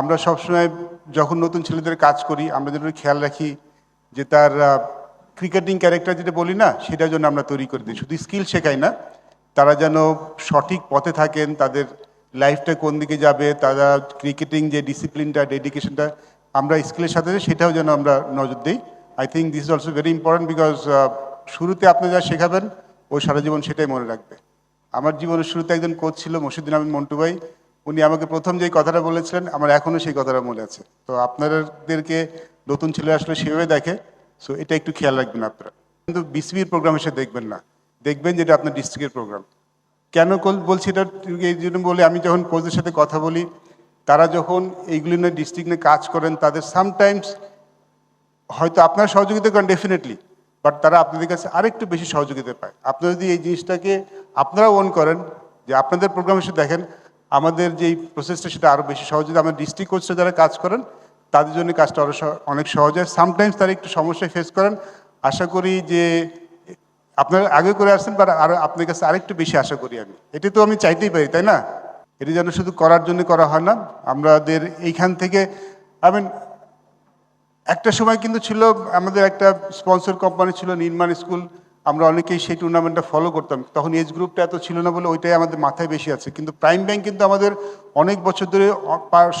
আমরা সবসময় যখন নতুন ছেলেদের কাজ করি, আমরা যেন খেয়াল রাখি যে তার ক্রিকেটিং ক্যারেক্টার যেটা বলি না, সেটার জন্য আমরা তৈরি করে দিই। শুধু স্কিল শেখাই না, তারা যেন সঠিক পথে থাকেন, তাদের লাইফটা কোন দিকে যাবে, তারা ক্রিকেটিং যে ডিসিপ্লিনটা ডেডিকেশনটা আমরা স্কিলের সাথে সেটাও যেন আমরা নজর দিই। I think this is also very important because শুরুতে আপনি যা শেখাবেন, ও সারা জীবন সেটাই মনে রাখবে। আমার জীবনের শুরুতে একজন কোচ ছিল মসিদ্দিন আহমেদ মন্টু ভাই। উনি আমাকে প্রথম যেই কথাটা বলেছিলেন, আমার এখনও সেই কথাটা মনে আছে। তো আপনাদেরকে নতুন ছেলে আসলে সেভাবে দেখে, সো এটা একটু খেয়াল রাখবেন আপনারা। কিন্তু বিসিবির প্রোগ্রাম এসে দেখবেন না। দেখবেন যেটা আপনার ডিস্ট্রিক্টের প্রোগ্রাম কেন বলছি এটা এই জন্য বলে আমি যখন কোচদের সাথে কথা বলি, তারা যখন এইগুলি নিয়ে ডিস্ট্রিক্ট নিয়ে কাজ করেন, তাদের সামটাইমস হয়তো আপনার সহযোগিতা করেন ডেফিনেটলি বাট তারা আপনাদের কাছে আরেকটু বেশি সহযোগিতা পায়। আপনারা যদি এই জিনিসটাকে আপনারা ওন করেন, যে আপনাদের প্রোগ্রাম এসে দেখেন আমাদের যেই প্রসেসটা সেটা আরও বেশি সহজ। হবে আমার ডিস্ট্রিক্ট কোচরা যারা কাজ করেন, তাদের জন্য কাজটা আরও অনেক সহজ হয়। সামটাইমস তারা একটু সমস্যায় ফেস করেন। আশা করি যে, আপনারা আগে করে আসছেন বা আরও আপনার কাছে আরেকটু বেশি আশা করি আমি। এটা তো আমি চাইতেই পারি, তাই না? এটা যেন শুধু করার জন্য করা হয় না। আমাদের এইখান থেকে আই মিন একটা সময় কিন্তু ছিল, আমাদের একটা স্পন্সর কোম্পানি ছিল, নির্মাণ স্কুল। আমরা অনেকেই সেই টুর্নামেন্টটা ফলো করতাম। তখন এজ গ্রুপটা এত ছিল না বলে ওইটাই আমাদের মাথায় বেশি আছে। কিন্তু প্রাইম ব্যাংক কিন্তু আমাদের অনেক বছর ধরে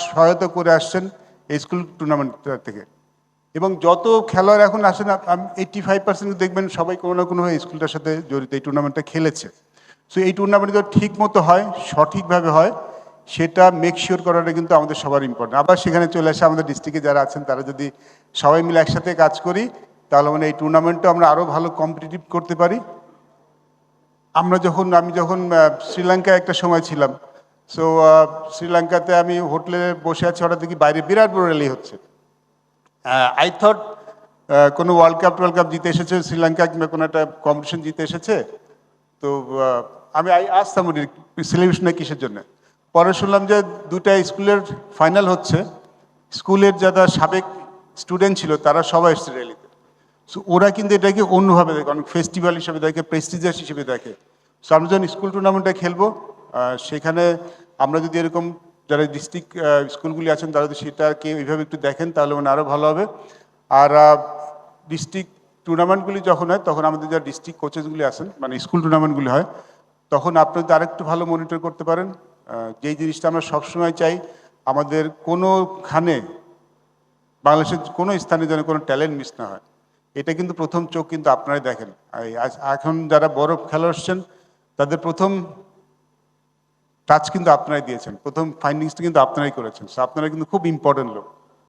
সহায়তা করে আসছেন এই স্কুল টুর্নামেন্ট থেকে। এবং যত খেলোয়াড় এখন আসেন এইটটি ফাইভ পার্সেন্ট দেখবেন সবাই কোনো না এই স্কুলটার সাথে জড়িত, এই টুর্নামেন্টটা খেলেছে। সো এই টুর্নামেন্ট যদি ঠিক মতো হয়, সঠিকভাবে হয়, সেটা মেক শিওর করাটা কিন্তু আমাদের সবার ইম্পর্টেন্ট আবার সেখানে চলে আসে আমাদের ডিস্ট্রিক্টে যারা আছেন, তারা যদি সবাই মিলে একসাথে কাজ করি তাহলে মানে এই টুর্নামেন্টটা আমরা আরও ভালো কম্পিটিটিভ করতে পারি। আমরা যখন, আমি যখন শ্রীলঙ্কায় একটা সময় ছিলাম সো শ্রীলঙ্কাতে আমি হোটেলে বসে আছি, হঠাৎ দেখি বাইরে বিরাট বড় র্যালি হচ্ছে। আই থট কোনো ওয়ার্ল্ড কাপ ওয়ার্ল্ড কাপ জিতে এসেছে, শ্রীলঙ্কা কিংবা কোনো একটা কম্পিটিশন জিতে এসেছে। তো আমি আসতাম সেলিব্রেশনে কিসের জন্য? পরে শুনলাম যে দুটা স্কুলের ফাইনাল হচ্ছে। স্কুলের যারা সাবেক স্টুডেন্ট ছিল, তারা সবাই এসছে র্যালিতে সো ওরা কিন্তু এটাকে অন্যভাবে দেখে, অনেক ফেস্টিভ্যাল হিসেবে দেখে প্রেস্টিজিয়াস হিসেবে দেখে। সো আমরা যখন স্কুল টুর্নামেন্টটা খেলব সেখানে আমরা যদি এরকম যারা ডিস্ট্রিক্ট স্কুলগুলি আছেন, তারা যদি সেটাকে ওইভাবে একটু দেখেন, তাহলে মানে আরও ভালো হবে। আর ডিস্ট্রিক্ট টুর্নামেন্টগুলি যখন হয়, তখন আমাদের যারা ডিস্ট্রিক্ট কোচেসগুলি আছেন মানে স্কুল টুর্নামেন্টগুলি হয়, তখন আপনি যদি আরেকটু ভালো মনিটর করতে পারেন। যেই জিনিসটা আমরা সবসময় চাই, আমাদের কোনোখানে বাংলাদেশের কোনো স্থানে যেন কোনো ট্যালেন্ট মিস না হয়। এটা কিন্তু প্রথম চোখ কিন্তু আপনারাই দেখেন। এখন যারা বরফ খেলোয়াড় আসছেন তাদের প্রথম টাচ কিন্তু আপনারাই দিয়েছেন। প্রথম ফাইন্ডিংসটা কিন্তু আপনারাই করেছেন। আপনারা কিন্তু খুব ইম্পর্টেন্ট লোক।